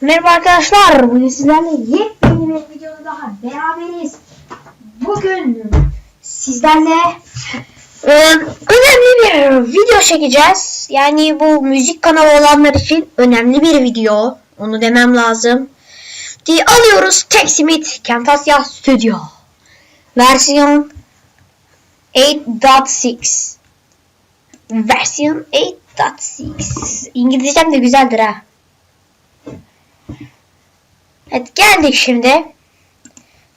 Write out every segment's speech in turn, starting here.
Merhaba arkadaşlar. Bugün sizlerle yepyeni bir videoda daha beraberiz. Bugün sizlerle e, önemli bir video çekeceğiz. Yani bu müzik kanalı olanlar için önemli bir video. Onu demem lazım. Diye alıyoruz Teximit Camtasia Studio. Versiyon 8.6 Versiyon 8.6 İngilizcem de güzeldir ha. Evet geldik şimdi.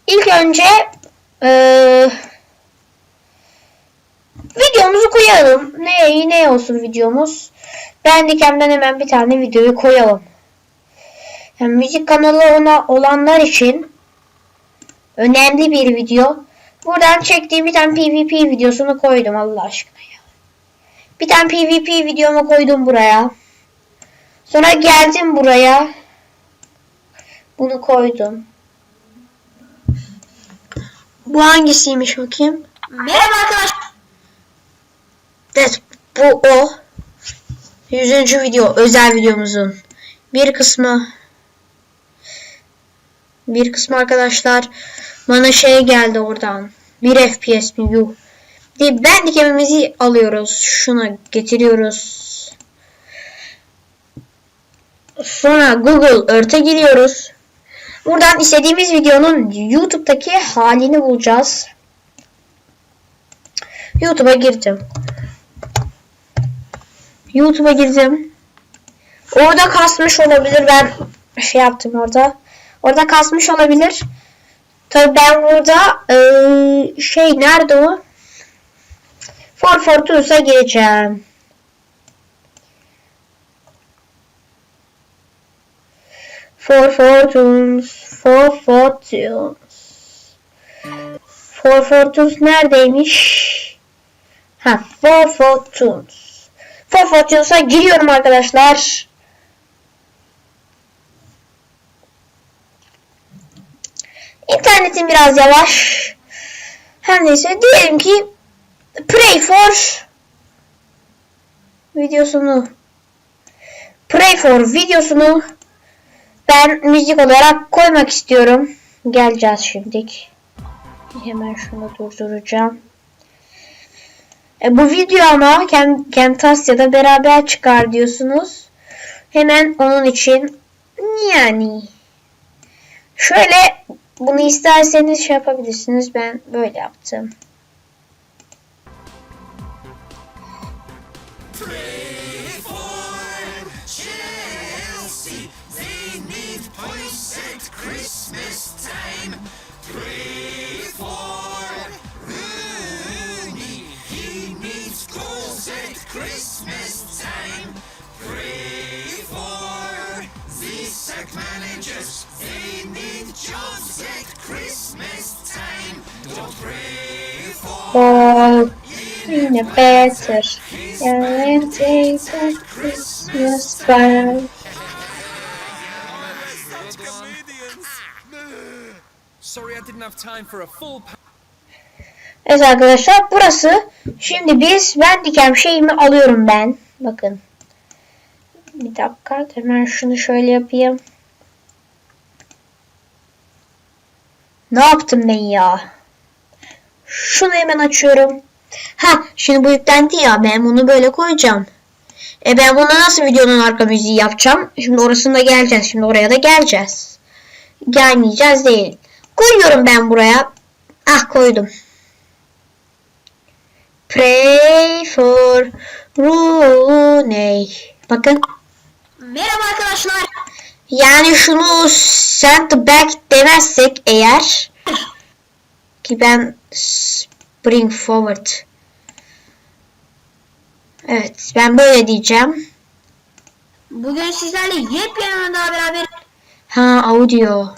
İlk önce eee videomuzu koyalım. Ne ne olsun videomuz? Bandicam'dan hemen bir tane videoyu koyalım. Yani müzik kanalı ona olanlar için önemli bir video. Buradan çektiğim bir tane PvP videosunu koydum Allah aşkına ya. Bir tane PvP videomu koydum buraya. Sonra geldim buraya. Bunu koydum. Bu hangisiymiş bakayım? Merhaba arkadaşlar. Evet bu o. 100. video özel videomuzun bir kısmı. Bir kısmı arkadaşlar bana şey geldi oradan. 1 FPS mi yuh. Diye bandicam'imizi alıyoruz. Şuna getiriyoruz. Sonra Google Earth'e giriyoruz. Buradan istediğimiz videonun YouTube'daki halini bulacağız. YouTube'a girdim. YouTube'a girdim. Orada kasmış olabilir. Ben şey yaptım orada. Orada kasmış olabilir. Tabii ben burada eee, şey nerede o? For Fortunes'a gireceğim. For Fortunes, For Fortunes. For Fortunes neredeymiş? Ha, For Fortunes. For Fortunes'a giriyorum arkadaşlar. İnternetim biraz yavaş. Her neyse diyelim ki Pray for videosunu Pray for videosunu ben müzik olarak koymak istiyorum. Geleceğiz şimdilik. Hemen şunu durduracağım. E, bu video ama Kem Camtasia'da beraber çıkar diyorsunuz. Hemen onun için yani şöyle bunu isterseniz şey yapabilirsiniz. Ben böyle yaptım. Managers, they need jobs at Christmas time. Don't pray for Ball yine better. Yani take a Christmas ball. Sorry I didn't have time for a full Evet arkadaşlar burası. Şimdi biz ben dikem şeyimi alıyorum ben. Bakın. Bir dakika hemen şunu şöyle yapayım. Ne yaptım ben ya? Şunu hemen açıyorum. Ha şimdi bu yüklendi ya ben bunu böyle koyacağım. E ben buna nasıl videonun arka müziği yapacağım? Şimdi orasında geleceğiz. Şimdi oraya da geleceğiz. Gelmeyeceğiz değil. Koyuyorum ben buraya. Ah koydum. Pray for Rooney. Bakın. Merhaba arkadaşlar. Yani şunu send back demezsek eğer ki ben bring forward. Evet ben böyle diyeceğim. Bugün sizlerle yepyeni daha beraber Ha audio.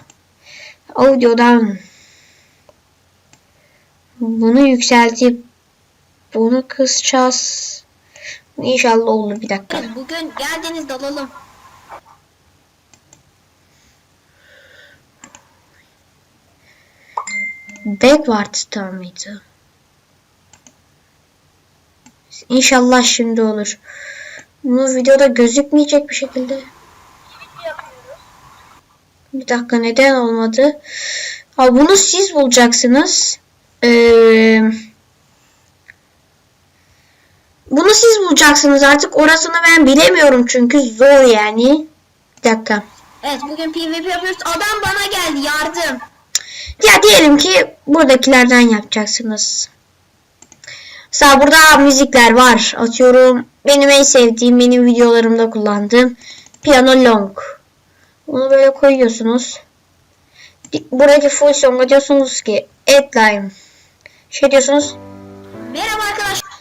Audio'dan bunu yükseltip bunu kısacağız. İnşallah olur bir dakika. Bugün geldiniz dalalım. Backward Star mıydı? İnşallah şimdi olur. Bunu videoda gözükmeyecek bir şekilde. Bir dakika neden olmadı? Ha, bunu siz bulacaksınız. Ee, bunu siz bulacaksınız artık. Orasını ben bilemiyorum çünkü zor yani. Bir dakika. Evet bugün PvP yapıyoruz. Adam bana geldi. Ya diyelim ki buradakilerden yapacaksınız. Mesela burada müzikler var. Atıyorum benim en sevdiğim, benim videolarımda kullandığım Piano Long. Bunu böyle koyuyorsunuz. Buradaki full song'a diyorsunuz ki add line. Şey diyorsunuz. Merhaba arkadaşlar.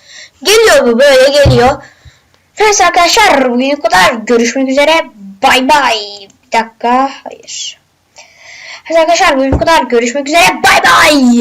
Geliyor bu böyle geliyor. Evet arkadaşlar bugün bu kadar. Görüşmek üzere. Bay bay. Bir dakika. Hayır. Evet arkadaşlar bu kadar. Görüşmek üzere. Bay bay.